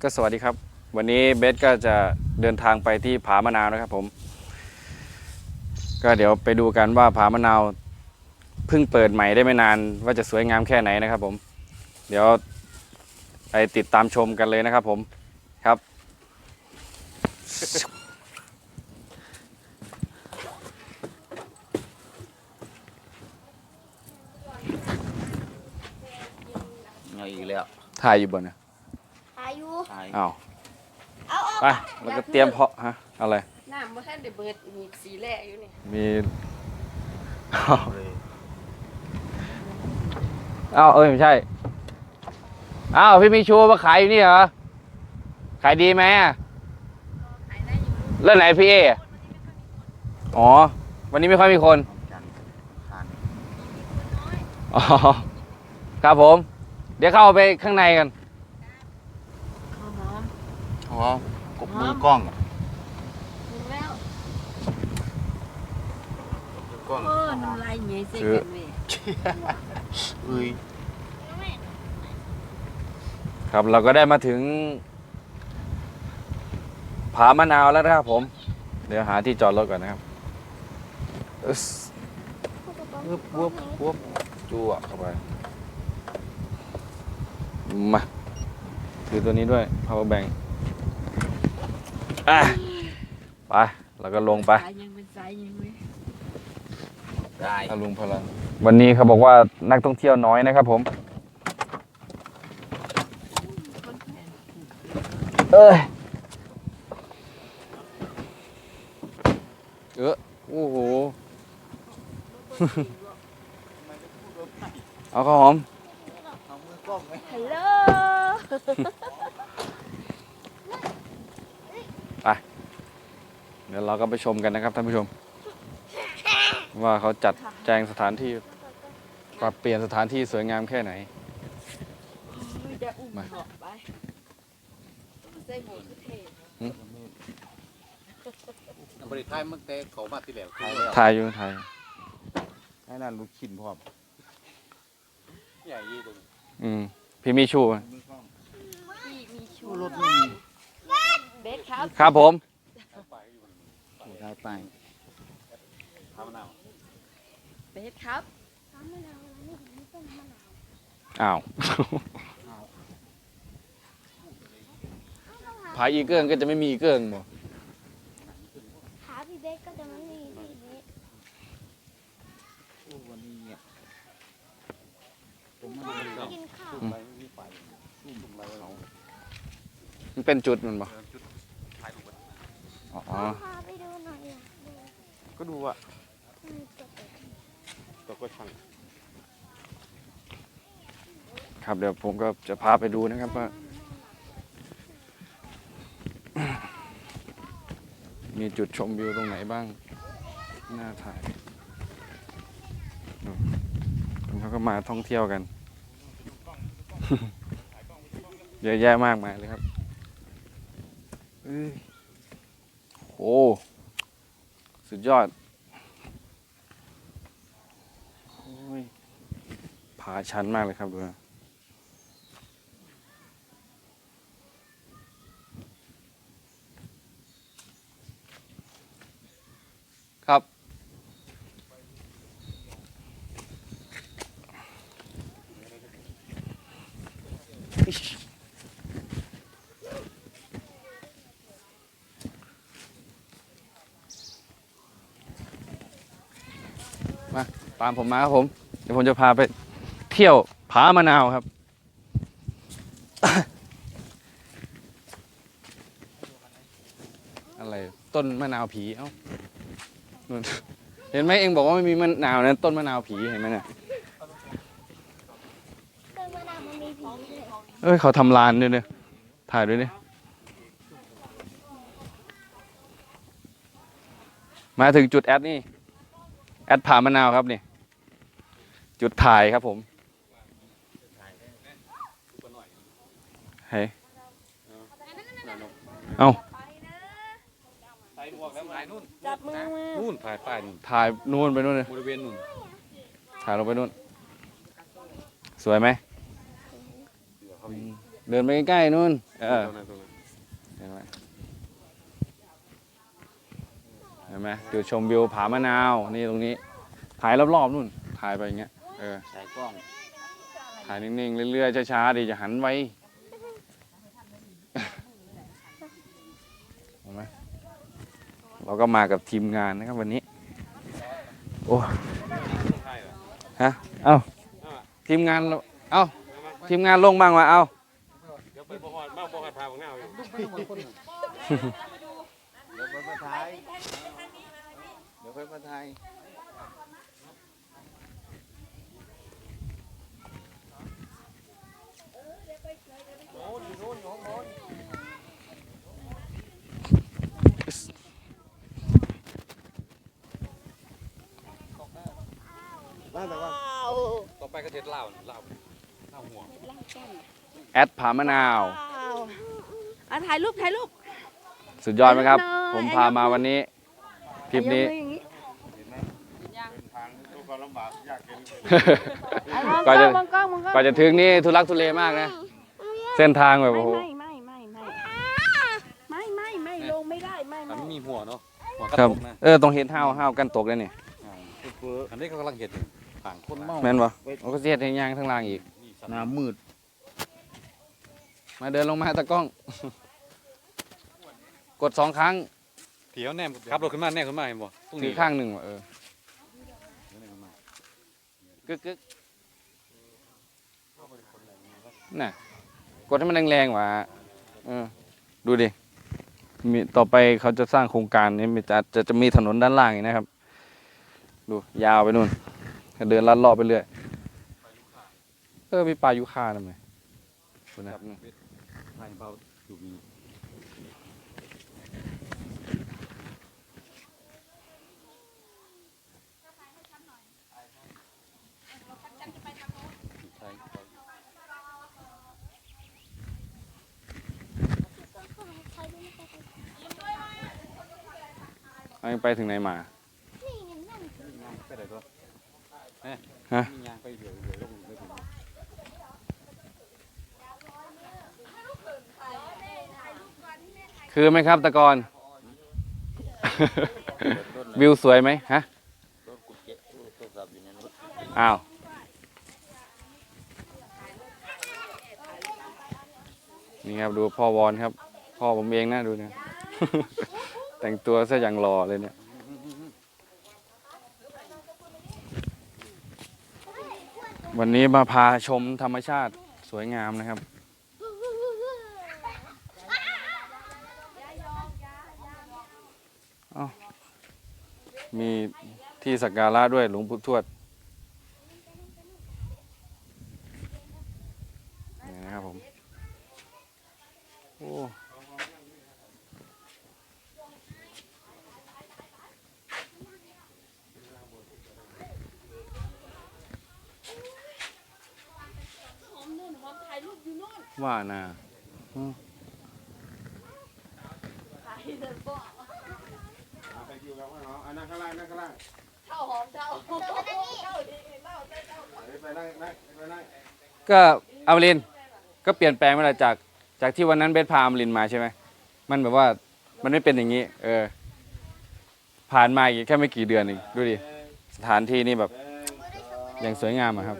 ครับก็สวัสดีครับ วันนี้เบสก็จะเดินทางไปที่ผามะนาวนะครับผม ก็เดี๋ยวไปดูกันว่าผามะนาวเพิ่งเปิดใหม่ได้ไม่นาน ว่าจะสวยงามแค่ไหนนะครับผม เดี๋ยวไปติดตามชมกันเลยนะครับผมครับ เอาอีกแล้วถ่ายอยู่บนนะอายุตายอ้าวเอาเอาไปแล้วก็เตรียมเพาะฮะอะไรน้ำบ่ทันได้เบิดมีสีแรกอยู่นี่มีเลยอ้าวเอ้ยไม่ใช่อ้าวพี่มีชูมาขายอยู่นี่เหรอขายดีไหมอะขายได้อยู่เรื่องไหนพี่เออ๋อ วันนี้ไม่ค่อยมีคนจันผ่านอ๋อครับผม เดี๋ยวเข้าไปข้างในกันข้าวหอม เพราะว่ากบมือกล้องอะถึงแล้วมือกล้องโอ้น้ำลายใหญ่ใส่กันเว้ยเอ้ยครับเราก็ได้มาถึง ผามะนาวแล้วนะครับผม เดี๋ยวหาที่จอดรถก่อนนะครับอึ๊สวุบวุบวุบจั่วเข้าไป มา ถือตัวนี้ด้วย power bank อะไปแล้วก็ลงไป สายยังเป็นสายยังเว้ยได้อาลุงพลังวันนี้เขาบอกว่านักท่องเที่ยวน้อยนะครับผม คนแก่เอ้ย เออโอ้โห เอาข้าวหอมเอามือกล้องไหมฮัลโหล เดี๋ยวเราก็ไปชมกันนะครับท่านผู้ชม ว่าเขาจัดแจงสถานที่ปรับเปลี่ยนสถานที่สวยงามแค่ไหนไม่จะอุ้มมาเหาะไปใส่หมวกคือเท่ บริษัทมันเตะเขามาที่แล้วใครแล้วถ่ายอยู่ถ่ายให้นั่นลูกชิ้นพร้อมใหญ่ยี่ตรงนี้อืมพี่มีชูไหมมือกล้องพี่มีชูรถไม่มีเบสครับ ครับผม ได้ไปทำหนาวเบสครับอ้าวผาอีเกิงก็จะไม่มีอีเกิงบ่ขาพี่เบสก็จะไม่มีพี่เบสโอ้วันนี้เนี่ยผมก็ไม่ได้ไม่เล่นกินข้าวไปไม่มีไฟซุ่มตรงไรเขามันเป็นจุดมันบ่จุดถ่ายรูปอ๋อ พาไปดูหน่อยอะดู ก็ดูอะตัวก็ช่างครับเดี๋ยวผมก็จะพาไปดูนะครับว่ามีจุดชมวิวตรงไหนบ้าง น่าถ่ายคนเขาก็มาท่องเที่ยวกัน เยอะแยะมากมายเลยครับโอ้ ดยอดอยผาชันมากเลยครับดูนะ ตามผมมาครับผม เดี๋ยวผมจะพาไปเที่ยวผามะนาวครับ อะไรต้นมะนาวผี เอ้านู่นเห็นไหมเองบอกว่าไม่มีมะนาวนะต้นมะนาวผีเห็นไหมเนี่ยเกิดมานานมันมีผีเลยเอ้ยเขาทำลานด้วยเนี่ยถ่ายด้วยเนี่ยมาถึงจุดแอดนี่ แอดผามะนาวครับนี่ จุดถ่ายครับผมเฮ้ยเอ้าจับมือมานู่นถ่ายป้ายถ่ายนู่นไปนู่นเลยบริเวณนู่นถ่ายลงไปนู่น สวยไหมเขามีนเดินไปใกล้ๆนู่น เออตรงนั้นตรงนั้นเห็นไหมเห็นไหมจุดชมวิวผามะนาว นี่ตรงนี้ ถ่ายรอบๆนู่น ถ่ายไปอย่างเงี้ย เออใส่กล้องถ่ายนิ่งๆ เรื่อยๆ ช้าๆดีจะหันไว้เห็นไหมเราก็มากับทีมงานนะครับวันนี้ โอ้ฮะ เอ้า ทีมงานเราเอ้า ทีมงานลงบ้างวะเอ้าเดี๋ยวไปบ่ฮอดมาบ่ฮอดพาของเงาอยู่เดี๋ยวไปมาถ่ายเดี๋ยวไปมาถ่าย มาแต่ว่าต่อไปก็เด็ดเหล้าเหล้าเหล้าหัวแอดผามะนาว อะถ่ายรูปถ่ายรูป สุดยอดไหมครับแอดน้อยผมพามาวันนี้คลิปนี้ ยกมืออย่างนี้ทางทุกคนลำบากยากเย็นอะมองกว่าจะมองกล้องมองกล้อง กว่าจะถึงนี่ทุลักทุเลมากนะ เส้นทางแบบไม่โอ้โหไม่ไม่ไม่ไม่ไม่ไม่ไม่ลงไม่ได้ไม่อันไม่ นี้มีหัวเนาะหัวกระครับ ตกนะเออตรงเห็นห้าวห้าวกันตกเลยนี่เพื่ออันนี้ก็กำลังเห็ดอยู่ต่างคคนนนะเมาแม่นปะโอ้ก็เสียดให้ย่างทั้งล่างอีกนี่สัตว์หน้ามืดมาเดินลงมาตะกล้อง กดสองครั้งเถียวแนมขับรถขึ้นมาแนมขึ้นมาเห็นบ่ตรงถืนี้อข้างหนึ่งว่ะเออแนมขึ้นมากึกกึกน่ะ กดให้มันแรงๆว่ะเออดูดิมีต่อไปเขาจะสร้างโครงการนี้มีจะจะจะมีถนนด้านล่างนี่นะครับ ดูยาวไปนู่น เดินลัดรอบไปเรื่อยเออมีปลายุคาทำไมนะครับถ่ายเบาอยู่มีใช่ เอายัง ไปถึงไหนมานี่ไงนั่นยางไปไหนตัวเอ๊ะฮะมียางไปเดี๋ยวเดี๋ยวลงไปถึงคือไหมครับตะกอน วิวสวยไหมฮะรถกุญแจโทรศัพท์อยู่ในรถอ้าวนี่ครับดูพ่อวอนครับ พ่อผมเองนะดูเนี่ย แต่งตัวซะอย่างหล่อเลยเนี่ย วันนี้มาพาชมธรรมชาติสวยงามนะครับ มีที่สักการะด้วยหลวงปู่ทวดนี่นะครับผม โอ้ ว่านะไปอยู่กับเขาอันนั้นข้างล่างนั่งข้างล่างเท่าหอมเท่าไปนั่งนั่งไปนั่งก็อมรินทร์ก็เปลี่ยนแปลงไปแล้วจากจากที่วันนั้นเบสพาอมรินทร์มาใช่ไหมมันแบบว่ามันไม่เป็นอย่างนี้ เออ ผ่านมาอีกแค่ไม่กี่เดือนเองดูดิสถานที่นี่แบบอย่างสวยงามอะครับ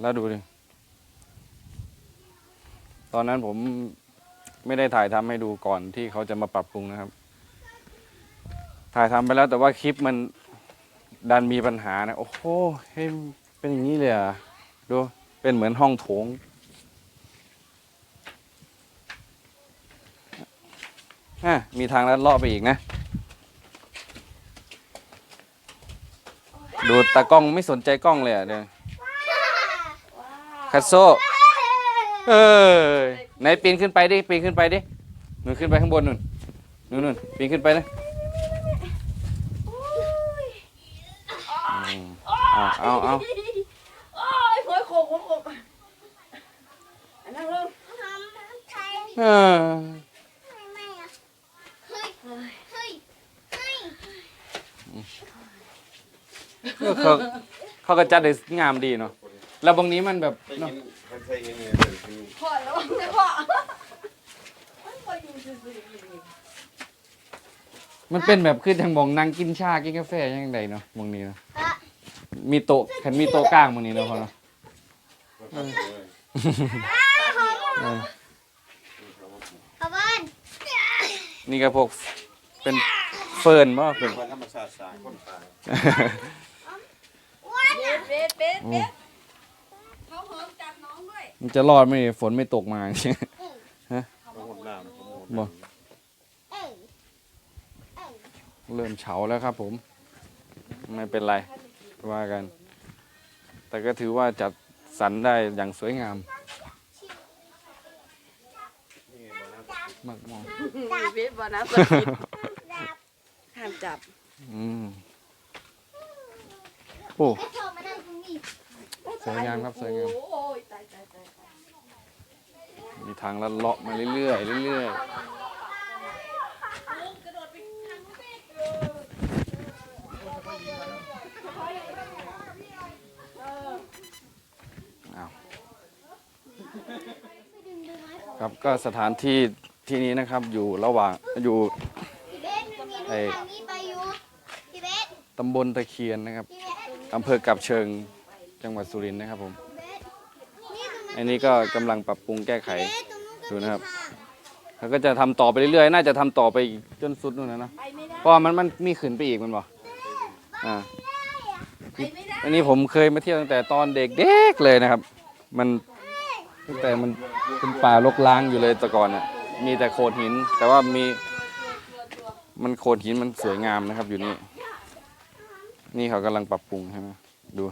แล้วดูดิ ตอนนั้นผมไม่ได้ถ่ายทำให้ดูก่อนที่เขาจะมาปรับปรุงนะครับ ถ่ายทำไปแล้วแต่ว่าคลิปมันดันมีปัญหานะ โอ้โหเฮ้เป็นอย่างนี้เลยอะ ดู เป็นเหมือนห้องโถง อะ มีทางลัดเลาะไปอีกนะ ดูตากล้องไม่สนใจกล้องเลยอะเดี๋ยว คัสโซเออไหนปีนขึ้นไปดิปีนขึ้นไปดิหนูขึ้นไปข้างบนนู่นนู่นนู่นปีนขึ้นไปเลยอืมเอาเอาเอาโอ้ยหัวโขกหัวโขกอันนั่งลงทำใครเออไม่อะเฮ้ยเฮ้ยเฮ้ยเขาเขาก็จัดได้งามดีเนาะ แล้วบางนี้มันแบบใส่เนาะ เงินใส่เงินเนี่ยเดี๋ยวคือ พ่อระวังนะพ่อมันพออยู่ซื่อๆอยู่นี่มันเป็นแบบคือทางมองนั่งกินชากินกาแฟยังไงเนาะบางนี้เนาะฮะ มีโต๊ะคันมีโต๊ะกลางบางนี้เนาะพ่อเนาะ เออขบ้านนี่ก็พวกเป็นเฟิร์นบ่เป็นคนธรรมชาติสายคนตายเบ็ดเบ็ดเบ็ดเบ็ดเขาเหิมจับน้องด้วย มันจะรอดไหมเนี่ยฝนไม่ตกมาเขาหมดน้ำเขาหมดบ่เอ้ยเอ้ยเริ่มเฉาแล้วครับผม ไม่เป็นไรว่ากัน แต่ก็ถือว่าจัดสรรได้อย่างสวยงามมากมองเบ็ดบ่น้ำสกิดจับห้ามจับ อืมโอ้ก็โทรมาได้ตรงนี้สวยงามครับสวยงาม โอ้ยตายตายตาย มีทางลัดเลาะมาเรื่อยๆเรื่อยๆอ้าวไปดึงใบไม้ของครับก็สถานที่ที่นี้นะครับอยู่ระหว่างอยู่พี่เบสมันมีไอ้ทางนี้ไปอยู่พี่เบสตำบลตะเคียนนะครับพี่เบสอำเภอกับเชิงจังหวัดสุรินทร์นะครับผม เบสนี่ตรงนั้น อันนี้ก็กำลังปรับปรุงแก้ไขเบสตรงนู้นก็ดูมีนะครับทางแล้วก็จะทำต่อไปเรื่อยๆ น่าจะทำต่อไปอีกจนสุดนู่นนะเนอะไปไม่ได้ เพราะว่ามันมันมีขึ้นไปอีกมันบอกอ่า ไปไม่ได้ อันนี้ผมเคยมาเที่ยวตั้งแต่ตอนเด็กๆเลยนะครับ มันตั้งแต่มันเป็นป่ารกร้างอยู่เลยแต่ก่อนอะ มีแต่โขดหิน แต่ว่ามี มันโขดหินมันสวยงามนะครับ อยู่นี่ นี่เขากำลังปรับปรุงใช่ไหมดู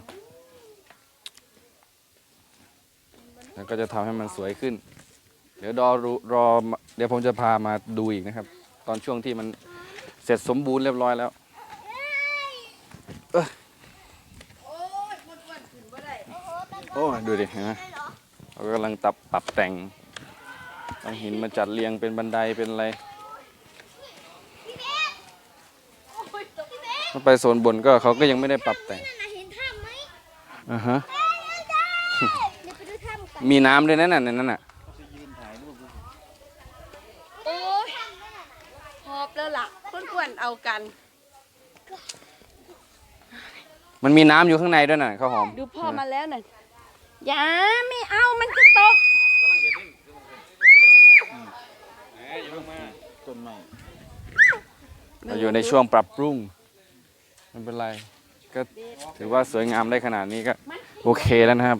แล้วก็จะทำให้มันสวยขึ้น เดี๋ยวรอรู้รอเดี๋ยวผมจะพามาดูอีกนะครับ ตอนช่วงที่มันเสร็จสมบูรณ์เรียบร้อยแล้วโอ้ยมันวันขึ้นบ่ได้โอ้โหไปก่อนโอ้ยดูดิเห็นไหมได้เหรอเขากำลังตับปรับแต่งเอาหินมาจัดเรียงเป็นบันไดเป็นอะไรพี่เบสโอ้ยตกพี่เบสถ้าไปโซนบนก็เขาก็ยังไม่ได้ปรับแต่งนั่นน่ะเห็นถ้ำไหมอ่าฮะ มีน้ำด้วยนั่นน่ะในนั่นน่ะโอ้ยหอบแล้วล่ะคนกวนเอากัน มันมีน้ำอยู่ข้างในด้วยน่ะข้าวหอมดูพ่อมาแล้วน่ะอย่าไม่เอามันจะตกต้นไม้เราอยู่ในช่วงปรับปรุงไม่เป็นไร ก็ถือว่าสวยงามได้ขนาดนี้ก็โอเคแล้วนะครับ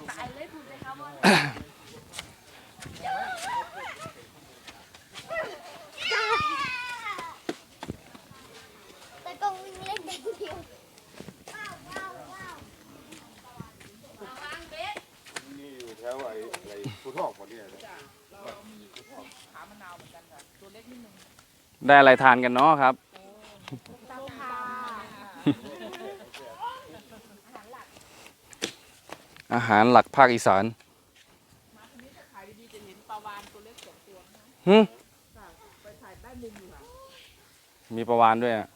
แต่ก็วิ่งเล่นได้เดียวว้าวว้าวว้าววางเบ็ดนี่อยู่แถวไอ้ไอ้ผู้ทอกหมดเนี่ยได้อะไรทานกันเนาะครับ อาหารหลักภาคอีสาน หึมีประวานด้วยอะ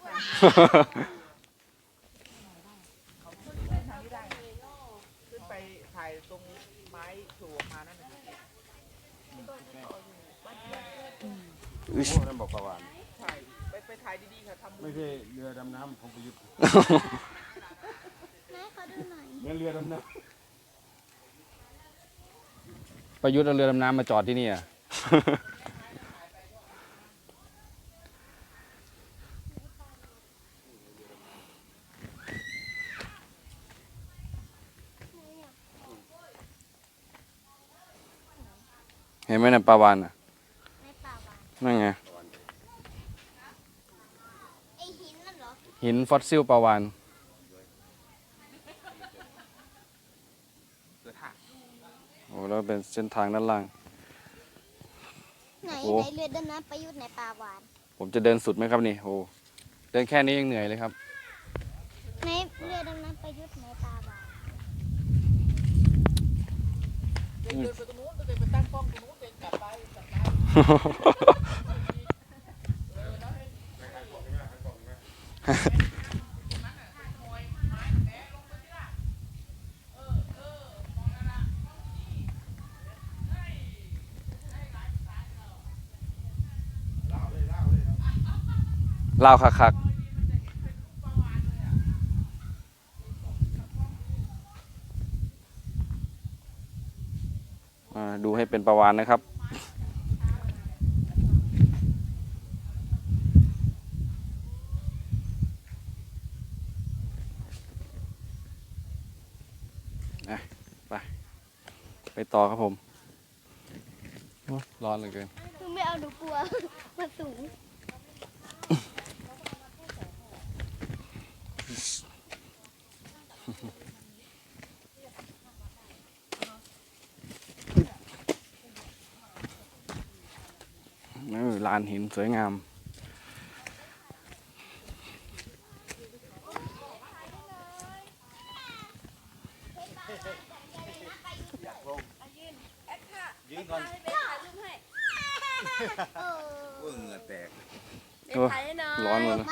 ขึ้นไปถ่ายตรงไม้ถูออกมานั่นน่ะอึ๊ชพวกนั้นบอกประวัติถ่ายไปไปถ่ายดีๆค่ะทำไม่ใช่เรือดำน้ำของประยุทธ์แม่เขาดูหน่อยเหมือนเรือดำน้ ประยุทธ์เอาเรือดำน้ำมาจอดที่นี่อะ เห็นไหมนะปลาวานอะในป่าบ้านนั่นไง ไอหินนั่นเหรอ หินฟอสซิลปลาวาน โอ้แล้ว เป็นเส้นทางด้านล่าง ไหนโอ้ ไหนเรือดำน้ำประยุทธ์ในป่าหวาน ผมจะเดินสุดไหมครับนี่โอ้เดินแค่นี้ยังเหนื่อยเลยครับในเรือดำน้ำประยุทธ์ในป่าหวาน เดินไปตรงนู้นเดินไปตั้งกล้องตรงนู้นเดินกลับไปกลับไป ลาวคักๆอ่าดูให้เป็นประวานนะครับอะไป ไปต่อครับผมโอ้ร้อนเหลือเกินคือไม่เอาหนูกลัว มันสูง ลานหินสวยงาม ยืนก่อนเบสถ่ายรูปให้เออเว้ยเหงื่อแตกเบสถ่ายให้หน่อยร้อนหมดเลย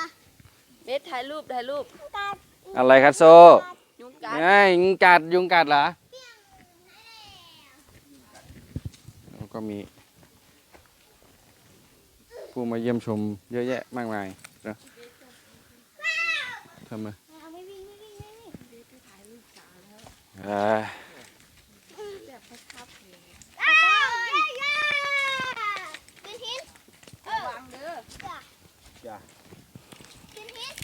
เบสถ่ายรูปถ่ายรูปกัดอะไรครับโซยุงกัดเฮ้ยยุงกัดยุงกัดเหรอแล้วก็มี ผู้มาเยี่ยมชมเยอะแยะมากมายนะทำไมเอาไม่วิ่งไม่วิ่งไม่วิ่งเอ้ยแล้วก็เย้เย้ขึ้นหินเออวางเด้อจ้ะขึ้นหิน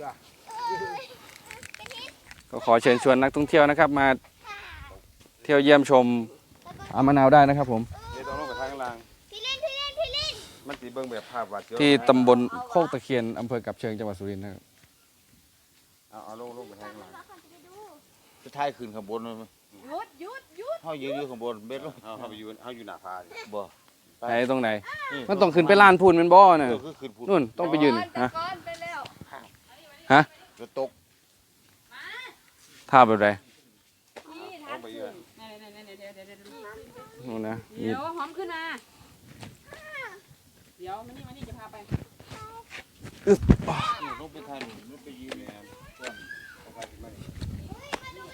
จ้ะเออขึ้นหินก็ขอเชิญชวนนักท่องเที่ยวนะครับ มาเที่ยวเยี่ยมชมแล้วก็อามะนาวได้นะครับผม มันสีเบิ่งแบบภาพวาดเสียวที่ตำบลโคกตะเคียนอำเภอกับเชิงจังหวัดสุรินทร์นะครับเอาเอาลงลงไปทางล่างเราขอจะไปดูจะท้ายขึ้นข้างบนเลยมั้ยหยุดหยุดหยุดเฮายืนอยู่ข้างบนเบ็ดลงเฮาเฮาไปยืนเฮาอยู่หน้าผาดิบ่ไหนตรงไหน มันต้องขึ้นไปลานพูนเป็นบ่อน่ะเออคือขึ้นพูดนู่นต้องไปยืนก่อฮะก่อนไปแล้วจะตกท่าแบบไรนี่ทัดขึ้นเดี๋ยวเดี๋ยวเดี๋ยวเดี๋ยวเดี๋ยวนู่นนะมีเดี๋ยวหอมขึ้นมา เดี๋ยวมานี่มานี่จะพาไปนี่ลงไปทางนู้นลงไปยืนแนมก่อนเอาไปขึ้นมานี่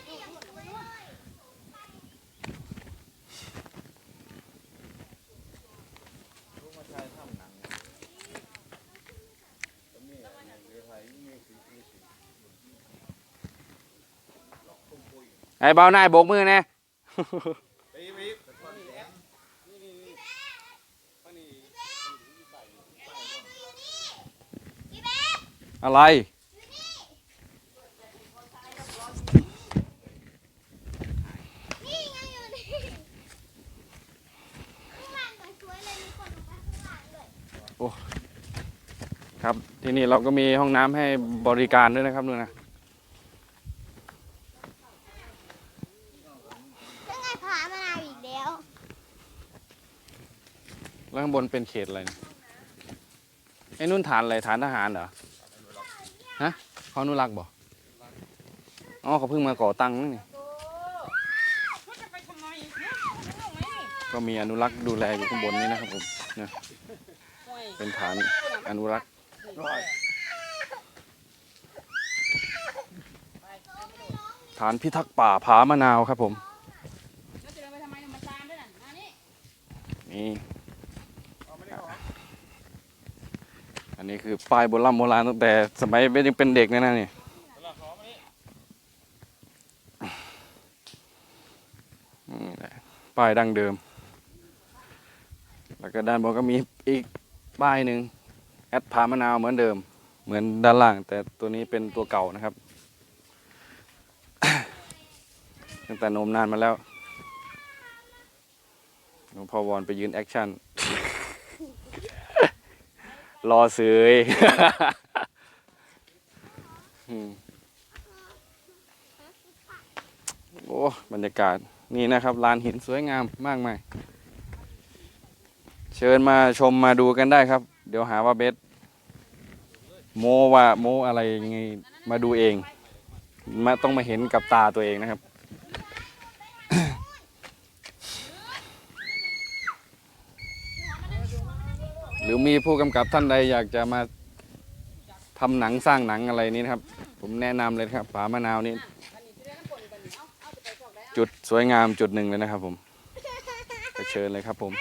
ลงมาถ่ายทำหนังก็มีอันนี้เรือไทยมีสีมีสีไอ้เบาหน้าโบกมือแน่ ไปอีกไปอีกไปก่อนแหลมนี่นี่นี่ข้างนี้ อะไร นี่ไงอยู่นี่ข้างล่างสวยๆเลยมีคนลงไปข้างล่างด้วยครับ ที่นี่เราก็มีห้องน้ำให้บริการด้วยนะครับนู่นนะแล้วไงพามะนาวอีกแล้วแล้วข้างบนเป็นเขตอะไรนะไอ้นู่นฐานอะไรฐานทหารเหรอ ฮะเขาอนุรักษ์บ่อ๋อเขาเพิ่งมาก่อตั้งนี่ก็มีอนุรักษ์ดูแลอยู่ข้างบนนี้นะครับผมโอ้ยเป็นฐานอนุรักษ์ฐานพิทักษ์ป่าผามะนาวครับผมแล้วจะเดินไปทำไมเนี่ยมาตามด้วยน่ะมานี่นี่อันนี้คือป้ายโบราณโบราณตั้งแต่สมัยเป็นยังเป็นเด็กนะนะนี่นี่ป้ายดั้งเดิม แล้วก็ด้านบนก็มีอีกป้ายหนึ่งแอดผามะนาวเหมือนเดิม เหมือนด้านล่าง แต่ตัวนี้เป็นตัวเก่านะครับ ตั้งแต่นมนานมาแล้วหลวงพ่อวอนไปยืนแอคชั่น รอเสยอืมโอ้บรรยากาศนี่นะครับลานหินสวยงามมากมายเชิญมาชมมาดูกันได้ครับ เดี๋ยวหาว่าเบสโมว่าโมอะไรยังไงมาดูเองมาต้องมาเห็นกับตาตัวเองนะครับ หรือมี ผู้กำกับท่านใดอยากจะมาทำหนังสร้างหนังอะไรนี้นะครับ ผมแนะนำเลยครับผามะนาวนี่จุดสวยงามจุดหนึ่งเลยนะครับ ผมไปเชิญเลยครับผม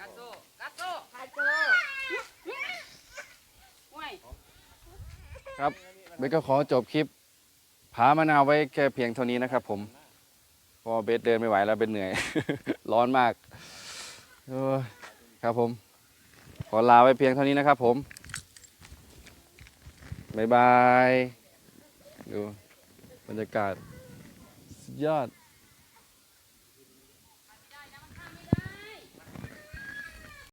กัดโซ่กัดโซ่ พาเจอ ห่วย ครับ เบสก็ขอจบคลิปผามะนาวไว้แค่เพียงเท่านี้นะครับผมพอเบสเดินไม่ไหวแล้วเบสเหนื่อย ร้อนมากเออครับผม ขอลาไว้เพียงเท่านี้นะครับผมบ๊ายบายดูบรรยากาศสุดยอด